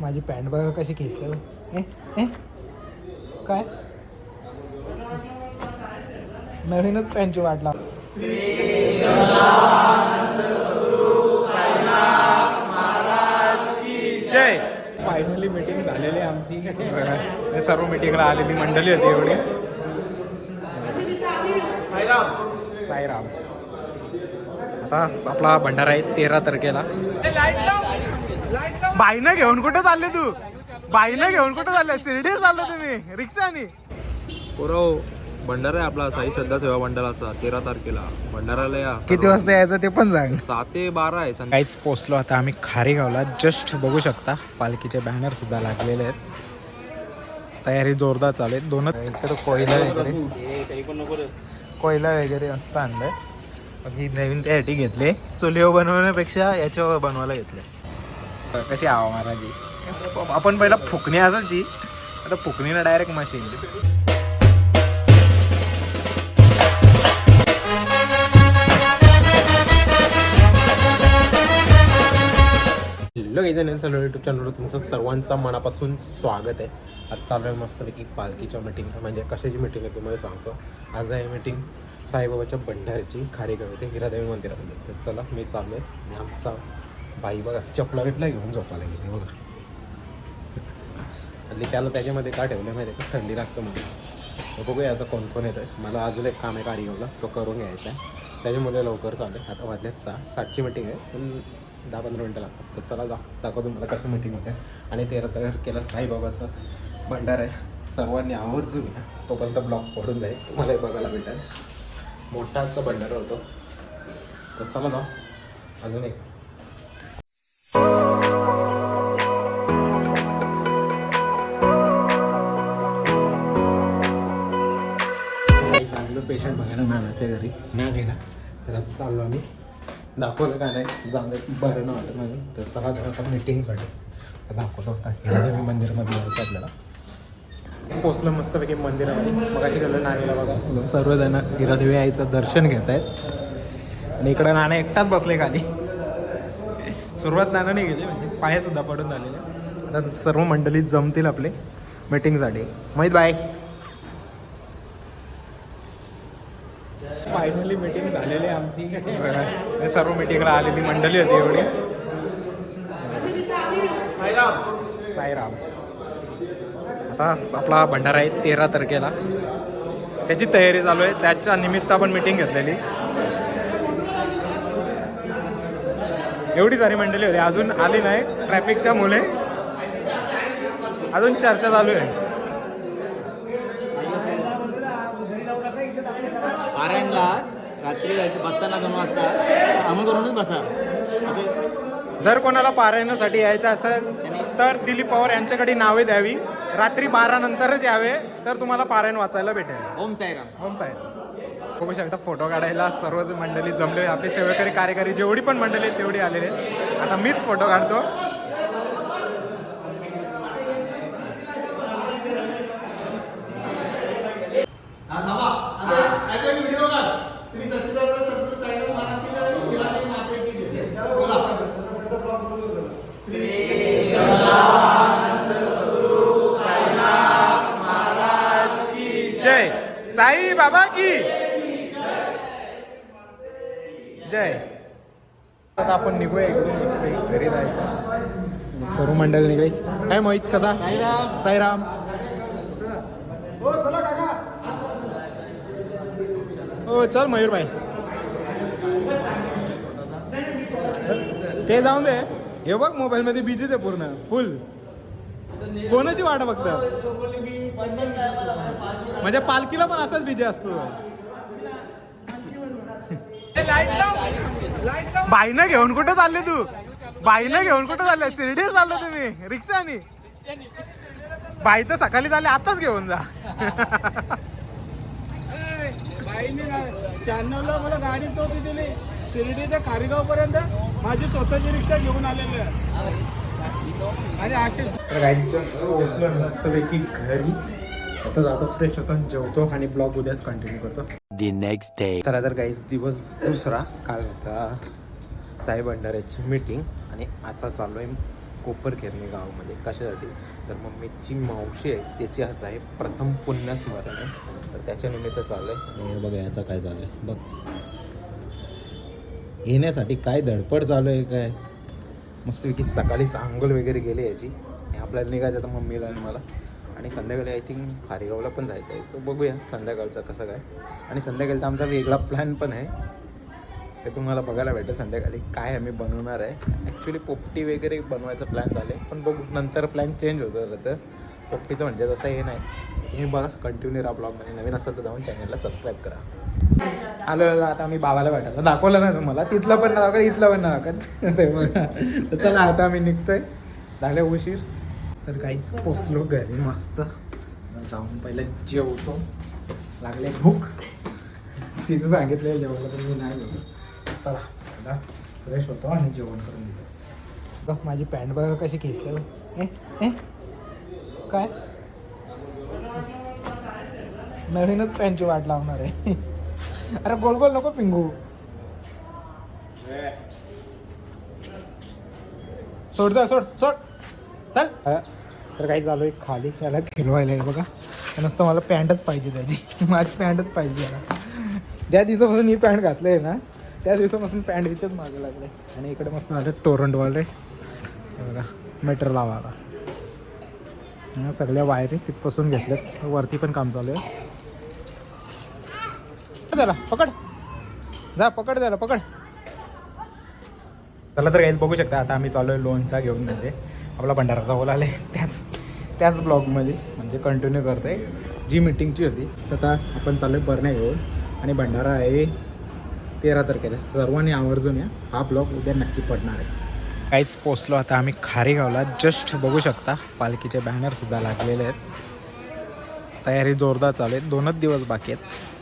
माझी पॅन्ट बघा कशी खेचते काय? नवीनच पॅन्टची वाट लाव जय. फायनली मीटिंग झालेली आहे आमची. हे सर्व मीटिंगला आलेली मंडळी होती एवढी. साईराम. आता आपला भंडारा आहे तेरा तारखेला. बाईनं घेऊन कुठे चालले तू? बाईनं घेऊन कुठे चालले शिर्डी चालले तुम्ही रिक्षानी. पुरव भंडारा आहे आपला साई श्रद्धा सेवा मंडळाचा तेरा तारखेला. भंडाराला या किती वाजता यायचं ते पण सांग. सात ते बारा आहे काहीच पोचलो आता आम्ही खारीगावला. जस्ट बघू शकता पालखीचे बॅनर सुद्धा लागलेले आहेत. तयारी जोरदार चालू आहे. दोनच इकडे कोयला वगैरे. कोयला वगैरे असतं आणलंय. मग ही नवीन त्यासाठी घेतली. चुलीवर बनवण्यापेक्षा याच्यावर बनवायला घेतले कशी हवा महाराजी आपण पहिला फुकणी असायची आता फुकणीनं डायरेक्ट मशीन हॅलो काही जण यूट्यूब चॅनलवर तुमचं सर्वांचं मनापासून स्वागत आहे. आज चालू आहे मस्तपैकी पालखीच्या मीटिंग म्हणजे कशाची मीटिंग आहे तुम्हाला सांगतो. आज आहे मीटिंग साईबाबाच्या भंडाऱ्याची खारेगाव येथे हिरादेवी मंदिरामध्ये. तर चला मी चालू आहे. आमचा बाई बघा चपला बिपला घेऊन झोपायला गेली बघा. आणि त्याला त्याच्यामध्ये का ठेवलं माहिती आहे का? थंडी लागतं म्हणून. बघूया आता कोण कोण येतं मला अजून एक काम आहे कारिगावला तो करून घ्यायचा आहे. त्याच्यामुळे लवकर चालू आहे. आता वाजले सहा. सातची मीटिंग आहे पण दहा पंधरा मिनटं लागतात. तर चला जा. दाखवतो मला कसं मीटिंग होते. आणि तेरा तारखेला साईबाबाचं भंडार आहे. सर्वांनी आवर्जून या तोपर्यंत ब्लॉग पडून जाईल. तुम्हाला बघायला भेटेल. मोठा असा भंडारा होतो. तर चला जाऊ अजून एक. चांगलं बघायला नानाच्या घरी. ना. गेला तर आता चाललो आम्ही. दाखवलं का नाही? जाऊन बरं नाही वाटत माझं. तर चला जाऊ आता मीटिंगसाठी तर दाखवतो आता. हिरादेवी मंदिरमध्ये यायचं आपल्याला. पोचलं मस्तपैकी मंदिरामध्ये. मग अशी गेलं नाणीला बघा. सर्वजण हिरादेवी आईचं दर्शन घेत आहेत. आणि इकडे नाणं एकटाच बसले खाली. सुरुवात नाणं नाही गेली म्हणजे पायासुद्धा पडून झालेले. आता सर्व मंडळी जमतील आपले मीटिंगसाठी माहीत बाय. फायनली मीटिंग झालेली आहे आमची. हे सर्व मीटिंगला आलेली मंडळी होती एवढी. साईराम. आता आपला भंडारा आहे तेरा तारखेला. त्याची तयारी चालू आहे. त्याच्या निमित्त आपण मीटिंग घेतलेली. एवढी सारी मंडळी होती. अजून आली नाही. ट्रॅफिकच्या मुले अजून चर्चा चालू आहे. रात्री जायचं बसताना दोन वाजता. आंघोळ करूनच बसा. असे जर कोणाला पारायणासाठी यायचं असेल तर दिलीप पवार यांच्याकडे नावे द्यावी. रात्री बारा नंतरच यावे तर तुम्हाला पारायण वाचायला भेटेल. ओम साईराम. ओम साहेब बघू शकता फोटो काढायला सर्व मंडळी जमले आपले सेवेकरी कार्यकारी जेवढी पण मंडळी आहेत तेवढी आलेले आहेत. आता मीच फोटो काढतो. बाबा की? जय. आता आपण निघूया इकडून मस्त घरी जायचं. सर्व मंडळ निघले. काय मोहित कसा? साईराम. हो चल मयूर भाई ते जाऊन दे. हे बघ मोबाईल मध्ये बिझीच आहे पूर्ण. फुल कोणाची वाट बघत? म्हणजे पालखीला पण असाच बिझी असतो. बाईनं घेऊन कुठे चालले तू? बाईनं घेऊन कुठे चालले? शिर्डी चालले तुम्ही. रिक्षानी. बाई तर सकाळी चालले आताच घेऊन जा. शहाण्णवला मला गाडीच नव्हती दिली. शिर्डी ते खारीगाव पर्यंत माझी स्वतःची रिक्षा घेऊन आलेली आहे. पोहोचलो मस्तपैकी घरी. आता जातो फ्रेश होतो आणि जेवतो आणि ब्लॉग उद्याच कंटिन्यू करतो. Day. चला तर काहीच दिवस दुसरा. काल होता साई भंडाऱ्याची मीटिंग आणि आता चालू आहे कोपरखेरणे गावामध्ये. कशासाठी? तर मम्मीची मावशी आहे त्याची आज आहे प्रथम पुण्यस्मरण आहे. तर त्याच्या निमित्त चाललं आहे. बघा याचा काय झालं आहे? बघ. येण्यासाठी काय धडपड चालू आहे काय? मस्तपैकी सकाळीच आंघोळ वगैरे गेली याची. हे आपल्याला निघायचं आता मम्मीला आणि मला. आणि संध्याकाळी आय थिंक खारेगावला पण जायचं आहे. तर बघूया संध्याकाळचं कसं काय. आणि संध्याकाळचा आमचा वेगळा प्लॅन पण आहे. ते तुम्हाला बघायला भेटेल संध्याकाळी काय आम्ही बनवणार आहे. ॲक्च्युली पोपटी वगैरे बनवायचा प्लॅन झाले आहे पण बघू नंतर प्लॅन चेंज होतं तर. पोपटीचं म्हणजे तसं हे नाही. तुम्ही बघा कंटिन्यू राहा ब्लॉगमध्ये नवीन असेल तर जाऊन चॅनलला सबस्क्राईब करा. आलो आलो आता आम्ही बाबाला भेटायला. दाखवलं ना तुम्हाला. तिथलं पण ना दाखवलं इथलं पण ना दाखवत ते बघा. चला आता आम्ही निघतोय. झाले उशीर. तर काहीच पोचलो घरी मस्त. जाऊन पहिले जेवतो. लागले भूक. तिथं सांगितले जेवायला पण मी नाही गेलो चला आता फ्रेश होतो आणि जेवण करून देतो बघ माझी पॅन्ट बघा कशी खेचते ए काय? नवीनच पॅन्टची वाट लावणार आहे. अरे गोल गोल नको पिंगू. सोड जा सोड सोड. चल. तर काही चालू आहे खाली त्याला खेळवायला आहे बघा. नुसतं मला पॅन्टच पाहिजे त्याची माझी पॅन्टच पाहिजे याला. ज्या दिवसापासून ही पॅन्ट घातलं आहे ना त्या दिवसापासून पॅन्ट हिच्याच मागे लागले आणि इकडे मस्त आले टोरंटवाले हे बघा मीटर लावायला. हा, सगळ्या वायरी तिथपासून घेतल्यात. वरती पण काम चालू आहे. त्याला पकड. जा पकड त्याला पकड. चला तर काहीच बघू शकता आता आम्ही चालू आहे लोनचा घेऊन म्हणजे आपला भंडाराचा होल आले त्याच त्याच ब्लॉगमध्ये म्हणजे कंटिन्यू करते जी मिटिंगची होती तर आता आपण चालू आहे बरण्या घेऊन. आणि भंडारा आहे तेरा तारखेला. सर्वांनी आवर्जून या. हा ब्लॉग उद्या नक्की पडणार आहे. काहीच पोचलो आता आम्ही खारेगावला. जस्ट बघू शकता पालखीचे बॅनरसुद्धा लागलेले आहेत. तयारी जोरदार चालू आहे. दोनच दिवस बाकी आहेत.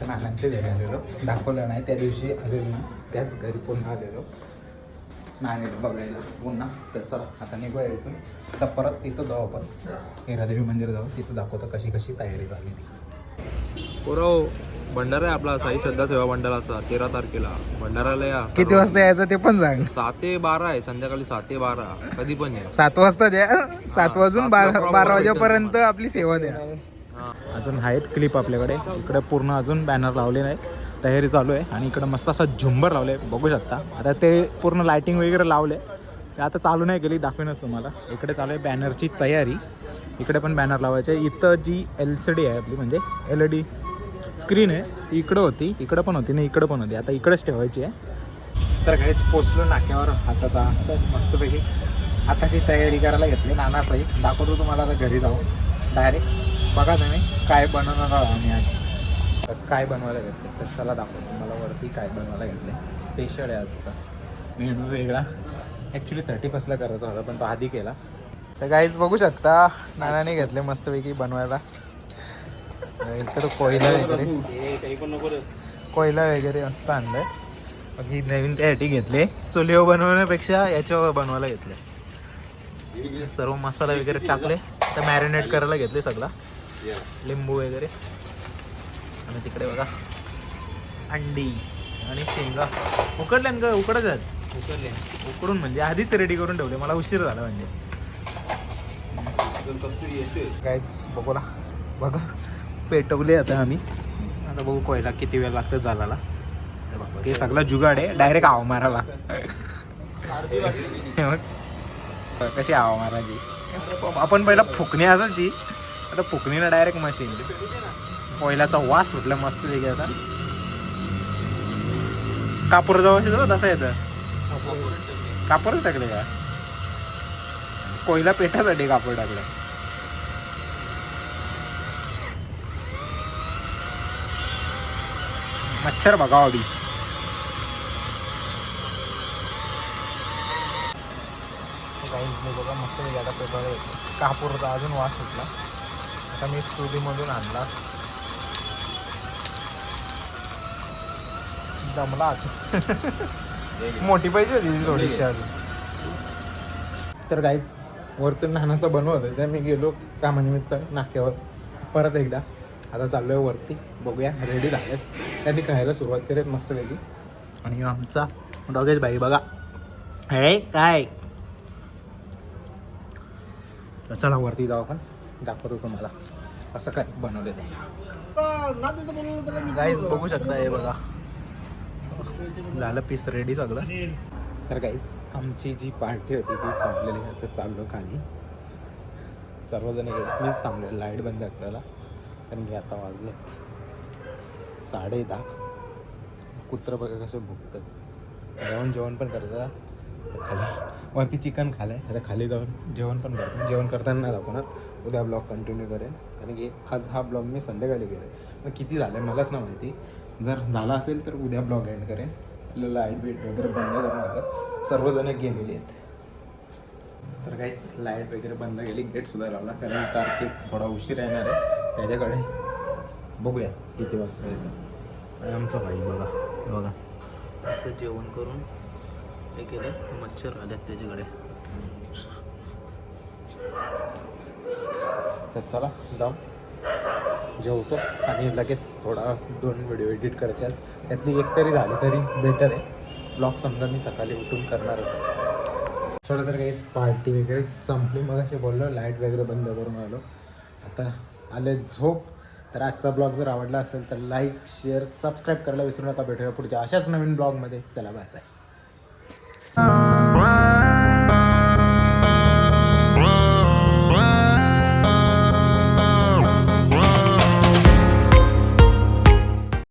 आता नानांच्या घरी आलेलो. दाखवलं नाही त्या दिवशी आलेलो ना त्याच घरी पुन्हा आलेलो. नाणे बघायला पुन्हा तर चला आता निघूया इथून. आता परत तिथं जाऊ आपण. हिरादेवी मंदिर जाऊ तिथं दाखवतो कशी कशी तयारी झाली ती. पुरव भंडारा आहे आपला साई श्रद्धा सेवा मंडळाचा तेरा तारखेला. भंडाराला या किती वाजता यायचं ते पण सांग. सात ते बारा आहे संध्याकाळी सात ते बारा. कधी पण या. सात वाजता द्या. सात वाजून बारा बारा वाजेपर्यंत आपली सेवा द्या. हा. अजून आहेत क्लिप आपल्याकडे. इकडं पूर्ण अजून बॅनर लावले नाही तयारी चालू आहे आणि इकडं मस्त असा झुंबर लावले बघू शकता. आता ते पूर्ण लायटिंग वगैरे लावले ते आता चालू नाही केली दाखवेनच तुम्हाला. इकडे चालू आहे बॅनरची तयारी. इकडे पण बॅनर लावायचे. आहे. इथं जी एल सी डी आहे आपली म्हणजे एल ई डी स्क्रीन आहे ती इकडं होती इकडं पण होती नाही इकडं पण होती. आता इकडेच ठेवायची आहे. तर काहीच पोचलो नाक्यावर हाताचा. मस्तपैकी हाताची तयारी करायला घेतली. नाना दाखवतो तुम्हाला आता घरी जाऊन. डायरेक्ट बघा तुम्ही काय बनवणार आहोत आम्ही आज. काय बनवायला घेतले तर चला दाखवतो तुम्हाला वरती काय बनवायला घेतले स्पेशल आहे आजचा. मेनू वेगळा. ॲक्च्युली थर्टी फर्स्टला करायचा होता पण तो आधी केला. तर काहीच बघू शकता नानाने घेतले मस्तपैकी बनवायला. इकडं कोयला वगैरे. कोयला वगैरे मस्त आणलंय. मग ही नवीन त्यासाठी घेतले. चुलीवर बनवण्यापेक्षा याच्यावर बनवायला घेतले सर्व मसाला वगैरे टाकले. तर मॅरिनेट करायला घेतले सगळा. लिंबू वगैरे. आणि तिकडे बघा अंडी आणि शेंगा. उकडल्या का उकडत आहेत. उकडले. उकडून म्हणजे आधीच रेडी करून ठेवले. मला उशीर झाला म्हणजे. काहीच बघू ना. बघा. पेटवले आता आम्ही. आता बघू कोयला किती वेळ लागतं झाला ते सगळं जुगाड आहे. डायरेक्ट आव मारायला. बघ. कशी आव मारायची? आपण पहिला फुकणी असायची आता फुकणीला डायरेक्ट मशीन कोयल्याचा वास सुटला मस्त वेगळी आता. कापूर जवळ तसं येतं. कापूरच टाकले का? कोयला पेटासाठी कापूर टाकलं. मच्छर बघा अडी बघा मस्त आता पेपर कापूरचा अजून वास सुटला. आता मी चुलीमधून आणला. दमला. मोठी पाहिजे होती थोडीशी अजून तर काहीच वरतून नानाचं बनवत होतं तर मी गेलो कामानिमित्त नाक्यावर. परत एकदा. आता चाललो आहे वरती. बघूया रेडी झालेत. त्यांनी खायला सुरुवात केलीत मस्तपैकी. आणि आमचा डॉगेश भाई बघा. हे काय? चला वरती जाऊ आपण. दाखवतो तुम्हाला. कसं काय बनवले गाईज बघू शकता हे बघा. झालं पीस रेडी सगळं. तर काहीच आमची जी पार्टी होती ती संपलेली. आहे तर चाललो खाली. सर्वजण मीच थांबलेलो लाइट बंद करायला कारण की आता वाजलेत साडे दहा. कुत्रं बघा कसे भुकतात. जेवण जेवण पण करतात. खाली वरती चिकन खालं आहे आता खाली जाऊन जेवण पण करतो. जेवण करताना नाही दाखवणार. उद्या ब्लॉग कंटिन्यू करेन. कारण की आज हा ब्लॉग मी संध्याकाळी केला मग किती झालं आहे मलाच नाही माहिती. जर झाला असेल तर उद्या ब्लॉग एंड करेन. लाइट बीट वगैरे बंद करून लागत सर्वजण गेलेले आहेत. तर काहीच लाइट वगैरे बंद केली. गेटसुद्धा लावला. कारण कार्तिक थोडा उशीर येणार आहे. त्याच्याकडे बघूया किती वाजता येतं. आणि आमचा भाई बघा. बघा. मस्त जेवण करून हे केलं मच्छर आल्यात त्याच्याकडे. चला जाऊ. जेवतो आणि लगेच थोडा दोन व्हिडिओ एडिट करायचे आहेत. त्यातली एक तरी झाली तरी बेटर आहे. ब्लॉग समजा मी सकाळी उठून करणारच आहे. थोडं तर काहीच पार्टी वगैरे संपली. मग असे बोललो लाइट वगैरे बंद करून आलो. आता आले झोप. तर आजचा ब्लॉग जर आवडला असेल तर लाईक शेअर सबस्क्राईब करायला विसरू नका. भेटूया पुढच्या अशाच नवीन ब्लॉगमध्ये चला बाय बाय Uh...